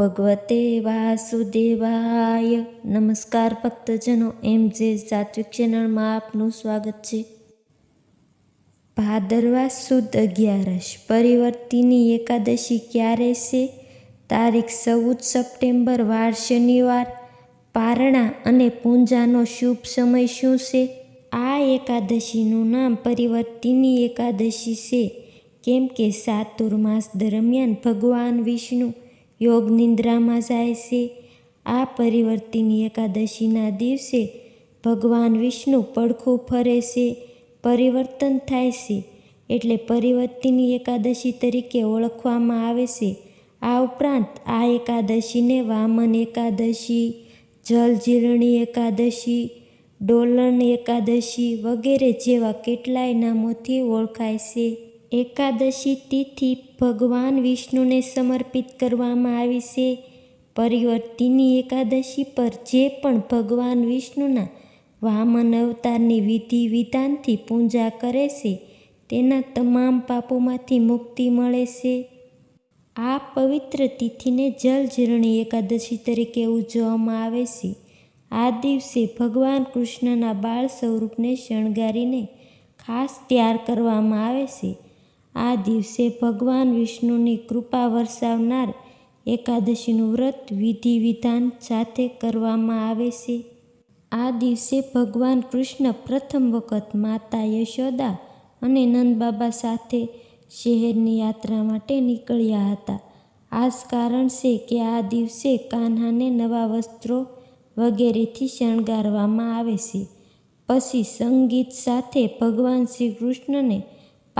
ભગવતે વાસુદેવાય. નમસ્કાર ભક્તજનો, એમ જે સાત્વિક ચેનલમાં આપનું સ્વાગત છે. ભાદરવા સુદ અગિયારસ, પરિવર્તિની એકાદશી ક્યારે છે? તારીખ ચૌદ સપ્ટેમ્બર, વાર શનિવાર. પારણા અને પૂંજાનો શુભ સમય શું છે? આ એકાદશીનું નામ પરિવર્તિની એકાદશી છે. કેમ કે સાતુર્માસ દરમિયાન ભગવાન વિષ્ણુ યોગ નિંદ્રામાં જાય છે. આ પરિવર્તિની એકાદશીના દિવસે ભગવાન વિષ્ણુ પડખું ફરે છે, પરિવર્તન થાય છે, એટલે પરિવર્તિની એકાદશી તરીકે ઓળખવામાં આવે છે. આ ઉપરાંત આ એકાદશીને વામન એકાદશી જલજીરણી એકાદશી, ડોલણ એકાદશી વગેરે જેવા કેટલાય નામોથી ઓળખાય છે. એકાદશી તિથિ ભગવાન વિષ્ણુને સમર્પિત કરવામાં આવી છે. પરિવર્તિની એકાદશી પર જે પણ ભગવાન વિષ્ણુના વામન અવતારની વિધિ વિધાનથી પૂજા કરે છે, તેના તમામ પાપોમાંથી મુક્તિ મળે છે. આ પવિત્ર તિથિને જલજીરણી એકાદશી તરીકે ઉજવવામાં આવે છે. આ દિવસે ભગવાન કૃષ્ણના બાળ સ્વરૂપને શણગારીને ખાસ તૈયાર કરવામાં આવે છે. આ દિવસે ભગવાન વિષ્ણુની કૃપા વરસાવનાર એકાદશીનું વ્રત વિધિ વિધાન સાથે કરવામાં આવે છે. આ દિવસે ભગવાન કૃષ્ણ પ્રથમ વખત માતા યશોદા અને નંદબાબા સાથે શહેરની યાત્રા માટે નીકળ્યા હતા. આ જ કારણ છે કે આ દિવસે કાન્હાને નવા વસ્ત્રો વગેરેથી શણગારવામાં આવે છે. પછી સંગીત સાથે ભગવાન શ્રી કૃષ્ણને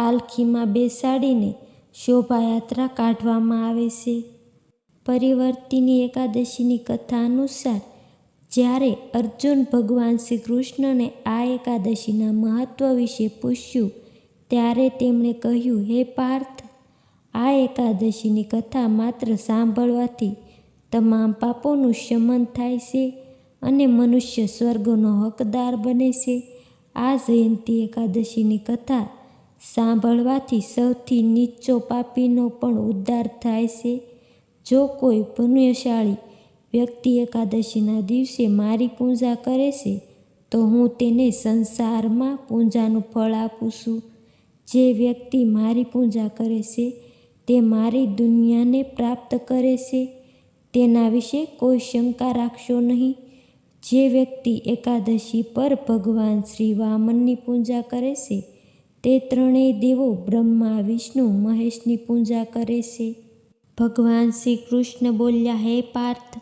પાલખીમાં બેસાડીને શોભાયાત્રા કાઢવામાં આવે છે. પરિવર્તિની એકાદશીની કથા અનુસાર, જ્યારે અર્જુન ભગવાન શ્રી કૃષ્ણને આ એકાદશીના મહત્ત્વ વિશે પૂછ્યું, ત્યારે તેમણે કહ્યું, હે પાર્થ, આ એકાદશીની કથા માત્ર સાંભળવાથી તમામ પાપોનું શમન થાય છે અને મનુષ્ય સ્વર્ગનો હકદાર બને છે. આ જયંતી એકાદશીની કથા સાંભળવાથી સૌથી નીચો પાપીનો પણ ઉદ્ધાર થાય છે. જો કોઈ પુણ્યશાળી વ્યક્તિ એકાદશીના દિવસે મારી પૂજા કરે છે, તો હું તેને સંસારમાં પૂજાનું ફળ આપું છું. જે વ્યક્તિ મારી પૂજા કરે છે, તે મારી દુનિયાને પ્રાપ્ત કરે છે. તેના વિશે કોઈ શંકા રાખશો નહીં. જે વ્યક્તિ એકાદશી પર ભગવાન શ્રી વામનની પૂજા કરે છે તે ત્રણેય દેવો બ્રહ્મા, વિષ્ણુ, મહેશની પૂજા કરે છે. ભગવાન શ્રી કૃષ્ણ બોલ્યા, હે પાર્થ,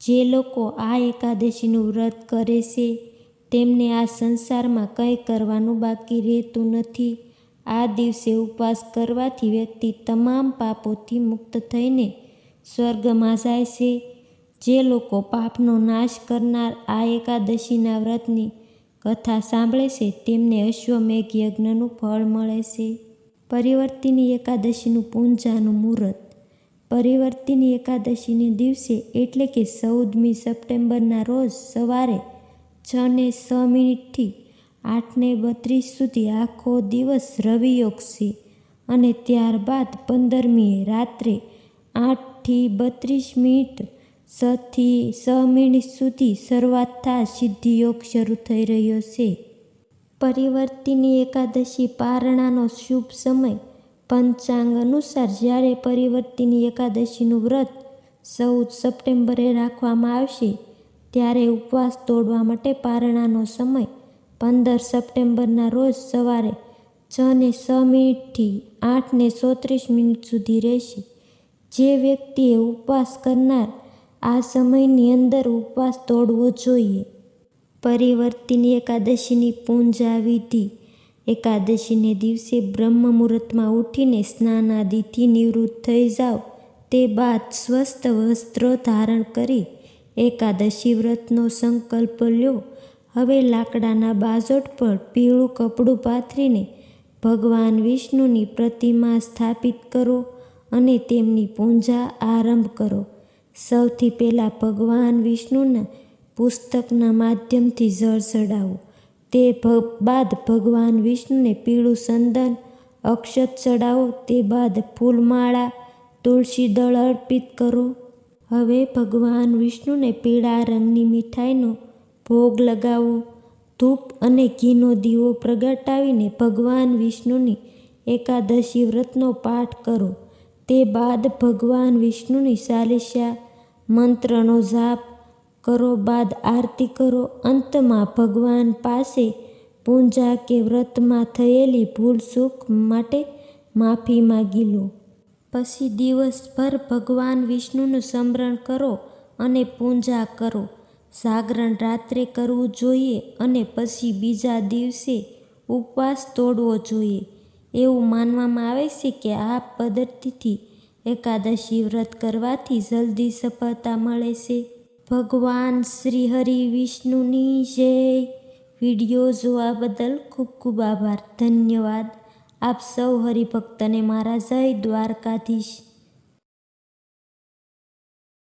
જે લોકો આ એકાદશીનું વ્રત કરે છે, તેમને આ સંસારમાં કંઈ કરવાનું બાકી રહેતું નથી. આ દિવસે ઉપવાસ કરવાથી વ્યક્તિ તમામ પાપોથી મુક્ત થઈને સ્વર્ગમાં જાય છે. જે લોકો પાપનો નાશ કરનાર આ એકાદશીના વ્રતની કથા સાંભળે છે, તેમને અશ્વમેઘ યજ્ઞનું ફળ મળે છે. પરિવર્તિની એકાદશીનું પૂંજાનું મુહૂર્ત. પરિવર્તિની એકાદશીને દિવસે એટલે કે ચૌદમી સપ્ટેમ્બરના રોજ સવારે છ ને છ મિનિટથી આઠને બત્રીસ સુધી આખો દિવસ રવિયોગ છે અને ત્યારબાદ પંદરમીએ રાત્રે આઠથી બત્રીસ મિનિટ છથી છ મિનિટ સુધી શરૂઆત થા સિદ્ધિયોગ શરૂ થઈ રહ્યો છે. પરિવર્તિની એકાદશી પારણાનો શુભ સમય. પંચાંગ અનુસાર જ્યારે પરિવર્તિની એકાદશીનું વ્રત ચૌદ સપ્ટેમ્બરે રાખવામાં આવશે, ત્યારે ઉપવાસ તોડવા માટે પારણાનો સમય પંદર સપ્ટેમ્બરના રોજ સવારે છ ને છ મિનિટથી આઠ ને ચોત્રીસ મિનિટ સુધી રહેશે. જે વ્યક્તિએ ઉપવાસ કરનાર આ સમયની અંદર ઉપવાસ તોડવો જોઈએ. પરિવર્તિની એકાદશીની પૂંજા વિધિ એકાદશીને દિવસે બ્રહ્મ મુહૂર્તમાં ઉઠીને સ્નાન આદિથી નિવૃત્ત થઈ જાઓ. તે બાદ સ્વસ્થ વસ્ત્રો ધારણ કરી એકાદશી વ્રતનો સંકલ્પ લ્યો હવે લાકડાના બાજોટ પર પીળું કપડું પાથરીને ભગવાન વિષ્ણુની પ્રતિમા સ્થાપિત કરો અને તેમની પૂજા આરંભ કરો. સૌથી પહેલાં ભગવાન વિષ્ણુના પુસ્તકના માધ્યમથી જળ ચડાવો. તે બાદ ભગવાન વિષ્ણુને પીળું સંદન, અક્ષત ચડાવો. તે બાદ ફૂલમાળા, તુલસી દળ અર્પિત કરો. હવે ભગવાન વિષ્ણુને પીળા રંગની મીઠાઈનો ભોગ લગાવો. ધૂપ અને ઘીનો દીવો પ્રગટાવીને ભગવાન વિષ્ણુની એકાદશી વ્રતનો પાઠ કરો. તે બાદ ભગવાન વિષ્ણુની ચાલીસા મંત્રનો જાપ કરો, બાદ આરતી કરો. અંતમાં ભગવાન પાસે પૂજા કે વ્રતમાં થયેલી ભૂલ સુખ માટે માફી માગી લો. પછી દિવસભર ભગવાન વિષ્ણુનું સ્મરણ કરો અને પૂજા કરો. જાગરણ રાત્રે કરવું જોઈએ અને પછી બીજા દિવસે ઉપવાસ તોડવો જોઈએ. એવું માનવામાં આવે છે કે આ પદ્ધતિથી એકાદશી વ્રત કરવાથી જલ્દી સફળતા મળે છે. ભગવાન શ્રી હરિ વિષ્ણુની જય. વીડિયો જોવા બદલ ખૂબ ખૂબ આભાર. ધન્યવાદ. આપ સૌ હરિભક્તને મારા જય દ્વારકાધીશ.